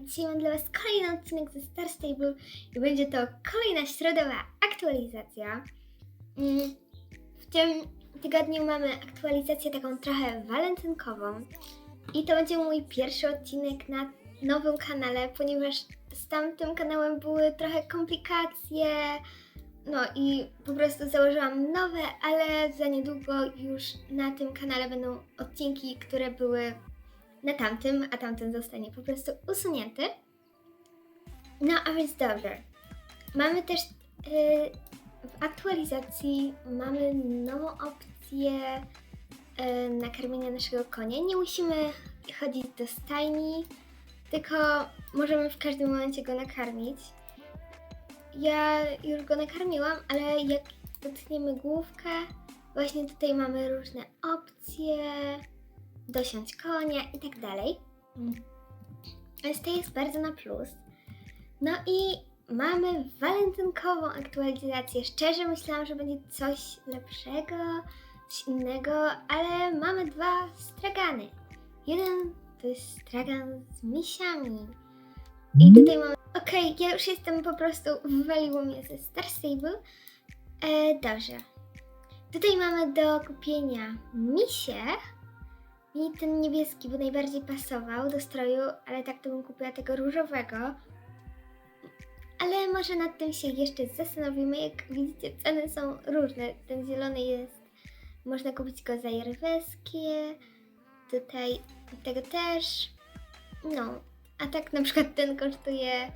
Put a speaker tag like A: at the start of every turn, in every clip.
A: dzisiaj mam dla Was kolejny odcinek ze Star Stable i będzie to kolejna środowa aktualizacja. Mm, W tym tygodniu mamy aktualizację taką trochę walentynkową i to będzie mój pierwszy odcinek na nowym kanale, ponieważ z tamtym kanałem były trochę komplikacje, no i po prostu założyłam nowe, ale za niedługo już na tym kanale będą odcinki, które były na tamtym, a tamten zostanie po prostu usunięty. No a więc dobrze. Mamy też yy, w aktualizacji mamy nową opcję yy, nakarmienia naszego konia. Nie musimy chodzić do stajni, tylko możemy w każdym momencie go nakarmić. Ja już go nakarmiłam, ale jak dotkniemy główkę, właśnie tutaj mamy różne opcje, dosiąść konia i tak dalej. Więc to jest bardzo na plus. No i mamy walentynkową aktualizację. Szczerze myślałam, że będzie coś lepszego, coś innego, ale mamy dwa stragany. Jeden to jest stragan z misiami. I tutaj mamy. Okej, ja już jestem po prostu. Wywaliło mnie ze Star Stable. E, dobrze. Tutaj mamy do kupienia misie. Mi ten niebieski by najbardziej pasował do stroju, ale tak to bym kupiła tego różowego. Ale może nad tym się jeszcze zastanowimy. Jak widzicie, ceny są różne. Ten zielony jest. Można kupić go za jarweskie. Tutaj tego też. No, a tak na przykład ten kosztuje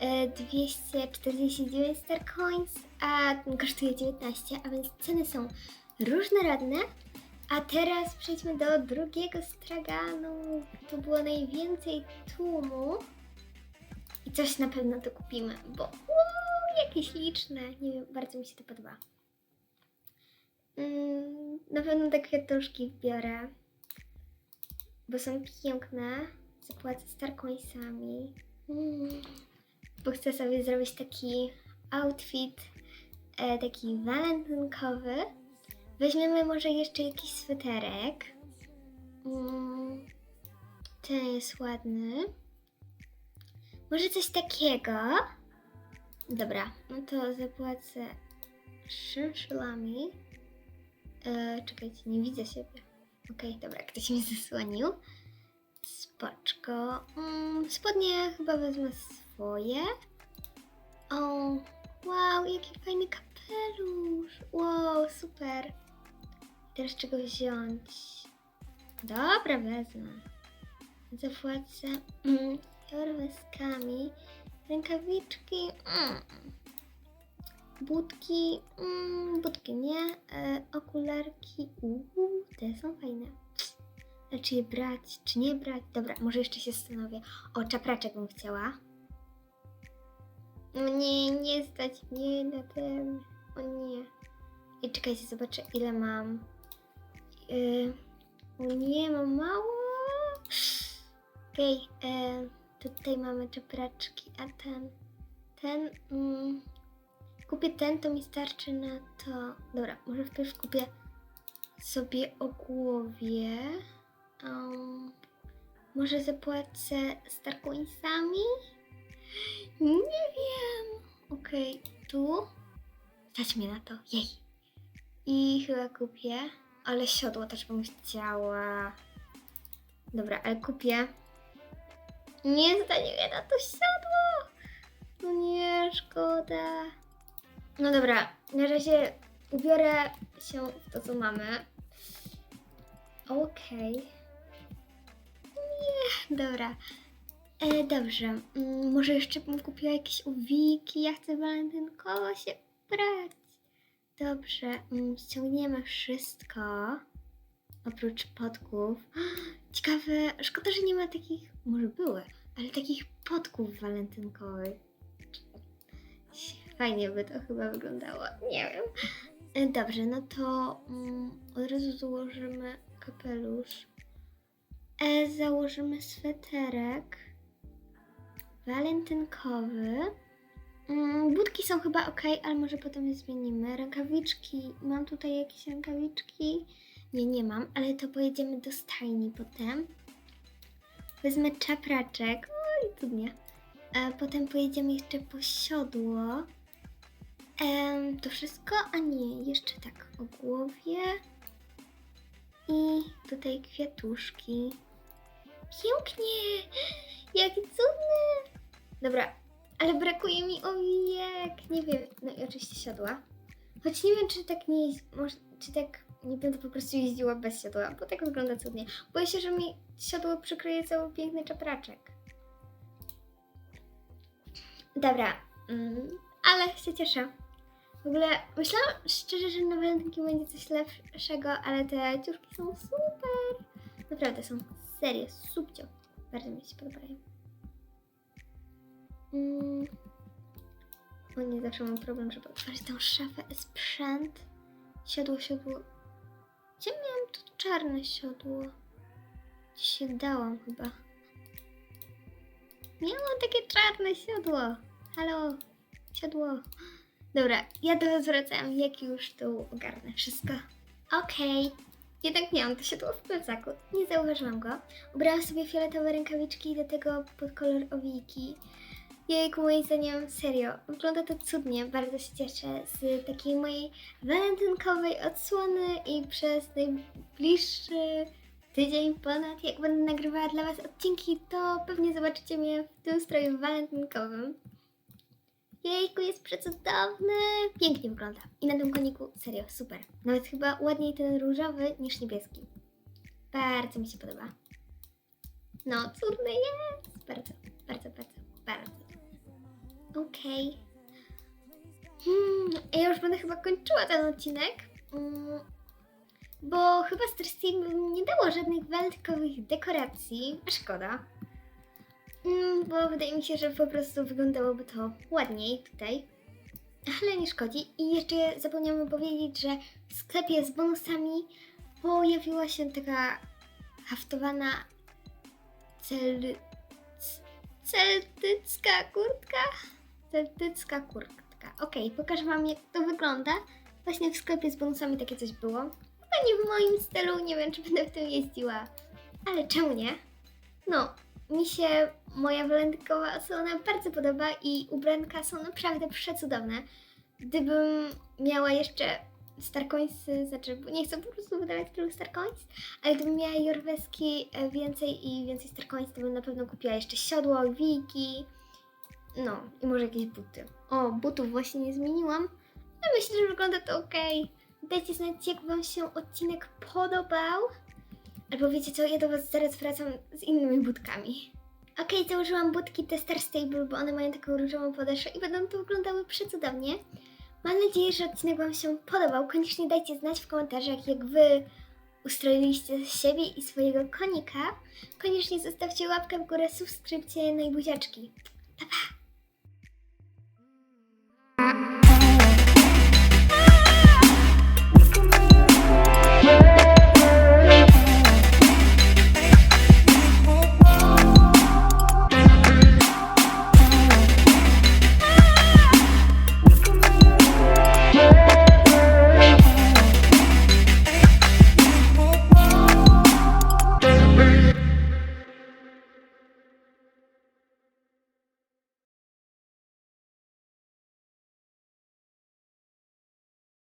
A: e, 249 Star Coins, a ten kosztuje 19, a więc ceny są różnorodne. A teraz przejdźmy do drugiego straganu. Tu było najwięcej tłumu. I coś na pewno to kupimy, bo wow, jakie śliczne. Nie wiem, bardzo mi się to podoba. Mm, na pewno te kwiatuszki wbiorę, bo są piękne. Zapłacę star coinsami. Mm, bo chcę sobie zrobić taki outfit, e, taki walentynkowy. Weźmiemy może jeszcze jakiś sweterek. Mm, ten jest ładny. Może coś takiego. Dobra, no to zapłacę szynszylami. E, czekajcie, nie widzę siebie. Okej, dobra, ktoś mi zasłonił. Spoczko. Mm, spodnie chyba wezmę swoje. O, wow, jaki fajny kapelusz. Wow, super. Teraz czego wziąć? Dobra, wezmę. Zapłacę mm. Rękawiczki. Mm. Budki. Mm, budki nie. E, okularki. Te są fajne. Ale czy je brać, czy nie brać? Dobra, może jeszcze się zastanowię. O, czapraczek bym chciała. No nie, nie stać mnie na ten. O nie. I czekajcie, zobaczę ile mam. Yy, nie, mam mało. Okej, okay, tutaj mamy czepraczki, a ten, ten, mm, kupię ten, to mi starczy na to. Dobra, może wpierw kupię sobie o głowie. Um, może zapłacę star coinsami? Nie wiem. Okej, tu. Stać mnie na to. Jej. I chyba kupię. Ale siodło też bym chciała. Dobra, ale kupię. Nie mnie na to siodło. No nie, szkoda. No dobra, na razie ubiorę się w to, co mamy. Okej. Nie, dobra. E, dobrze, mm, może jeszcze bym kupiła jakieś uwiki. Ja chcę walentynkowo się brać. Dobrze, mm, ściągniemy wszystko. Oprócz podków. Ciekawe, szkoda, że nie ma takich, może były, ale takich podków walentynkowych. Fajnie by to chyba wyglądało, nie wiem. E, Dobrze, no to mm, od razu założymy kapelusz. E, założymy sweterek walentynkowy. Mm, budki są chyba ok, ale może potem je zmienimy. Rękawiczki, mam tutaj jakieś rękawiczki? Nie, nie mam, ale to pojedziemy do stajni potem. Wezmę czapraczek. O, i cudnie. E, potem pojedziemy jeszcze po siodło. Em, to wszystko? A nie, jeszcze tak o głowie. I tutaj kwiatuszki. Pięknie! Jaki cudny! Dobra, ale brakuje mi owijek. Nie wiem, no i oczywiście siodła. Choć nie wiem, czy tak nie jeździ, może, czy tak nie będę po prostu jeździła bez siodła, bo tak wygląda cudnie. Boję się, że mi siodło przykryje cały piękny czapraczek. Dobra, mm, ale się cieszę. W ogóle myślałam szczerze, że na walentynki będzie coś lepszego, ale te ciuszki są super. Naprawdę są serio, subcio. Bardzo mi się podobają. Mm. O nie, zawsze mam problem, żeby otworzyć tą szafę. Sprzęt. Siodło, siodło. Gdzie miałam to czarne siodło? Gdzieś się dałam chyba. Miałam takie czarne siodło. Halo, siodło. Dobra, ja do was wracam, jak już tu ogarnę wszystko. Okej. Jednak miałam to siodło w plecaku. Nie zauważyłam go. Ubrałam sobie fioletowe rękawiczki do tego pod kolor owijki. Jejku, moim zdaniem, serio, wygląda to cudnie, bardzo się cieszę z takiej mojej walentynkowej odsłony i przez najbliższy tydzień ponad, jak będę nagrywała dla Was odcinki, to pewnie zobaczycie mnie w tym stroju walentynkowym. Jejku, jest przecudowny! Pięknie wygląda. I na tym koniku, serio, super. Nawet chyba ładniej ten różowy niż niebieski. Bardzo mi się podoba. No, cudny jest! Bardzo, bardzo, bardzo. Okej. Hmm, ja już będę chyba kończyła ten odcinek. Mm, bo chyba Star nie dało żadnych walentynkowych dekoracji. A szkoda. Mm, bo wydaje mi się, że po prostu wyglądałoby to ładniej tutaj. Ale nie szkodzi. I jeszcze zapomniałam powiedzieć, że w sklepie z bonusami pojawiła się taka haftowana cel... celtycka kurtka. Celtycka kurtka. Okej, pokażę wam jak to wygląda. Właśnie w sklepie z bonusami takie coś było. Chyba nie w moim stylu, nie wiem czy będę w tym jeździła. Ale czemu nie? No, mi się moja walentynkowa odsłona bardzo podoba i ubranka są naprawdę przecudowne. Gdybym miała jeszcze Starcoinsy, znaczy nie chcę po prostu wydawać tylu Starcoins, ale gdybym miała Jorweski e, więcej i więcej Starcoins, to bym na pewno kupiła jeszcze siodło, wiki, no i może jakieś buty. O, butów właśnie nie zmieniłam, ale myślę, że wygląda to ok. Dajcie znać, jak Wam się odcinek podobał. Albo wiecie co, ja do Was zaraz wracam z innymi budkami. Okej, założyłam budki te Star Stable, bo one mają taką różową podeszwę i będą to wyglądały przecudownie. Mam nadzieję, że odcinek Wam się podobał. Koniecznie dajcie znać w komentarzach, jak Wy ustroiliście siebie i swojego konika. Koniecznie zostawcie łapkę w górę, subskrypcję, no i buziaczki.